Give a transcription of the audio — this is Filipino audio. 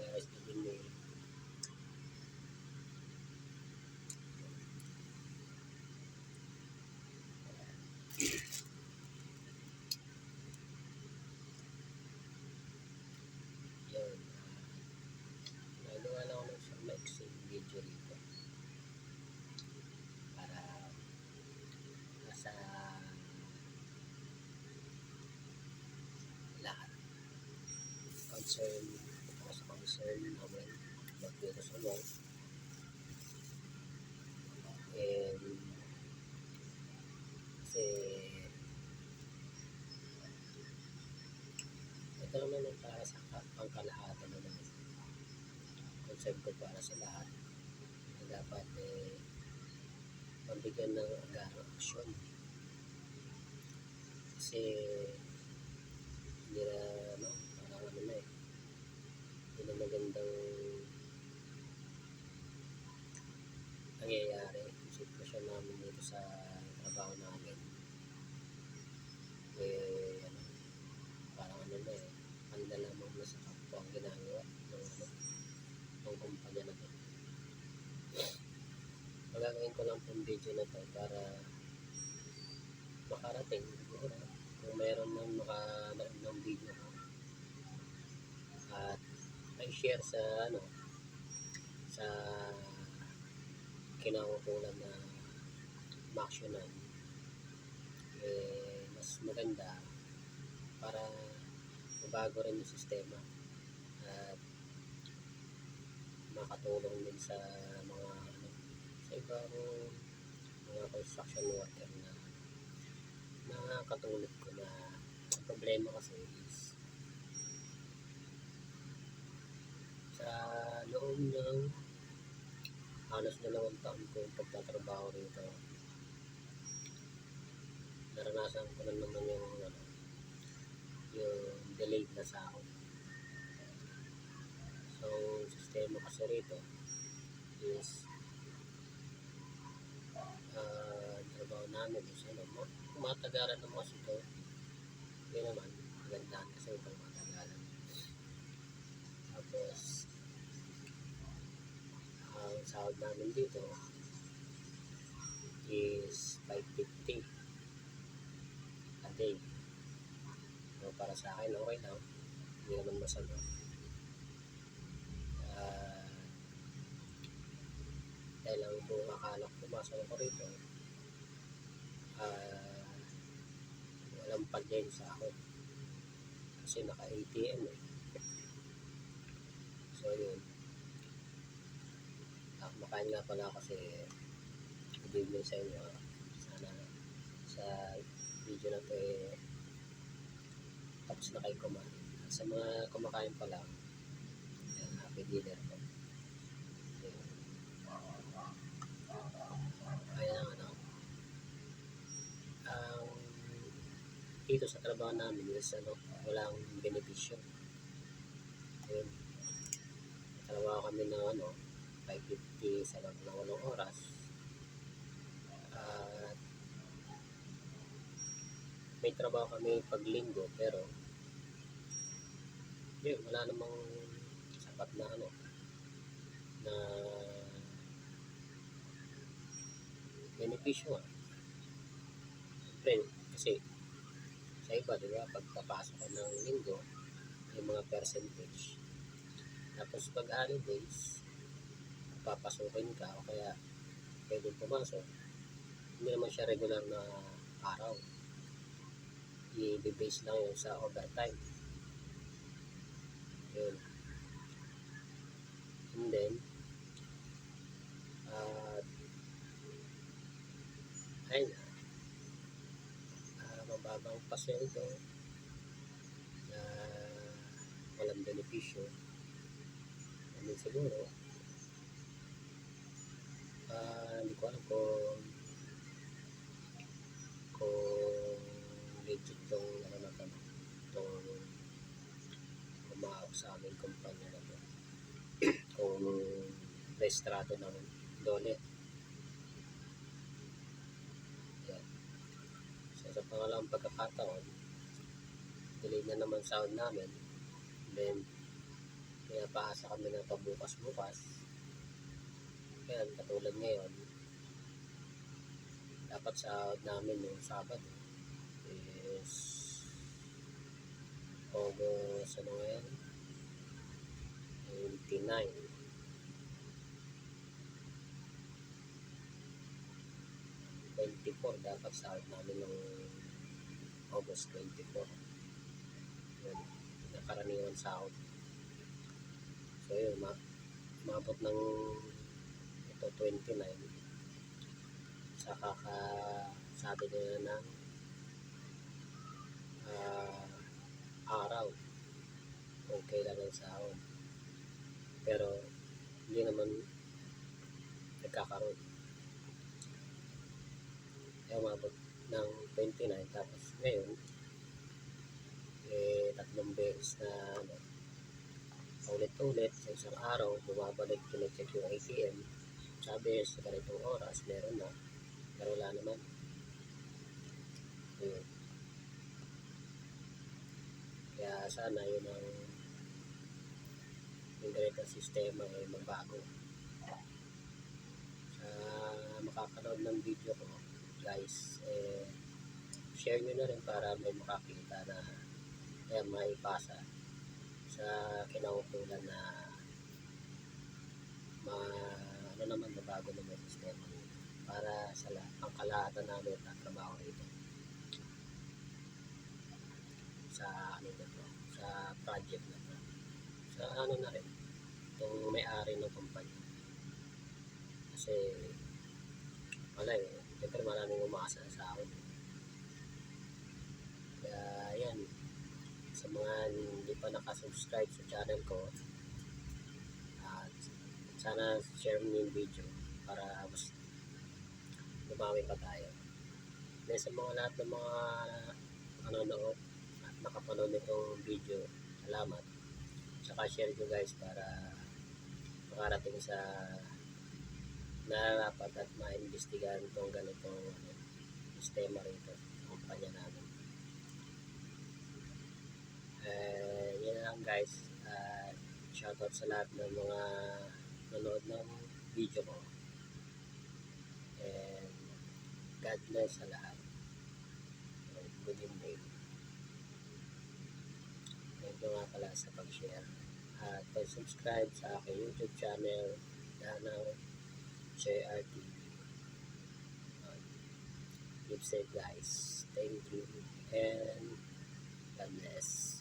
Din may yun. Nagawa lang ako ng isang. Para nasa lahat. Concern, about dito sa law. And kasi ito naman ang para sa ka- pangkalahatan na naman. Concern ko para sa lahat na dapat eh mabigyan ng agarang aksyon. Kasi hindi na ano, parang ano na eh. Hindi na magandang nangyayari yung sitwasyon namin dito sa trabaho namin. Eh, ano, parang ano na eh, handa lamang na sa kapwa ang ginagawa ng ano, ng kumpanya na to. Magagawin ko lang itong video na to para makarating siguro kung mayroon nang makanood ng video ko at may share sa ano sa kinaukulan na maksyonan eh mas maganda para mabago rin yung sistema at makatulong din sa mga ano, sa ibang mga construction worker na na katulad ko na problema kasi is sa loob ng halos dalawang taon ko yung pagtatrabaho rito. Naranasan ko na naman yung ano yung delayed na sahod. So sistema kasi rito is ah trabaho namin is ano mo matagalan naman kasi ito hindi naman magandaan kasi itong matagalan tapos ang sahod namin dito is 550 a day. So para sa akin okay lang. Hindi naman masama. Ah, dahil ang buong akala ko pumasok ako rito ah walang pag-gain sa ako. Kasi naka ATM eh. So yun makain nga pala kasi good evening sa inyo sana sa video na to eh tapos na kayo kumain sa mga kumakain pa lang yan, happy dinner po. Ayan, ang dito sa trabaho namin is ano, walang benepisyo. Ayun. Trabaho kami ng ano, 550 sa loob ng walong oras. At may trabaho kami pag linggo pero yun, wala namang sapat na ano na benepisyo ah. Siyempre, kasi sa iba, di ba, pagpapasok ng linggo, yung mga percentage. Tapos pag holidays, papasukin ka o kaya pwede pumasok, hindi naman siya regular na araw. I-base lang yun sa overtime. Yun. And then, at ayun na, ah, mababang pasweldo na walang benepisyo. Ano siguro, ko alam kung kung legit tong ano na to, tong umahawak sa aming kumpanya na to. kung rehistrado ng dole. Yan. So, sa pangalawang pagkakataon, delay na naman sound namin. Then, kaya napaasa kami ng pabukas-bukas. Kaya katulad ngayon, dapat sa namin yung Sabado is August ano ngayon? 29. 24 dapat sahod namin ng August 24. Yun, nakaraniwan sahod. So yun, ma umabot ng ito 29 sa kakasabi nila ng ah, araw kung kailan ang sahod. Pero hindi naman nagkakaroon. Kaya umabot ng 29 tapos ngayon eh tatlong beses na ano, ulit-ulit sa isang araw bumabalik kine-check yung ATM sabi sa ganitong oras meron na pero wala naman. Ayun. kaya sana yun ang yung ganitong sistema ay magbago. Sa makakanood ng video ko guys eh share nyo na rin para may makakita na kaya maipasa sa kinaukulan na ma ano naman mabago naman yung sistema para sa lahat ang kalahatan namin at trabaho rito. Sa ano na to sa project na to. Sa ano na rin itong may-ari ng kumpanya. Kasi wala eh. Siyempre maraming umaasa sa akin. Kaya yan. Sa mga hindi pa nakasubscribe sa channel ko at sana share mo yung video para mas lumami pa tayo then sa mga lahat ng mga nanonood at nakapanood nitong video salamat saka share nyo guys para makarating sa nararapat at maimbestigahan itong ganitong ano, sistema rito sa kumpanya namin eh, yun lang guys. Uh, shoutout sa lahat ng mga nanood ng video ko. And God bless sa lahat. Good evening. Thank you nga pala sa pag-share. At pag-subscribe sa aking YouTube channel Danaw JRT. Uh, keep safe guys. Thank you. And God bless.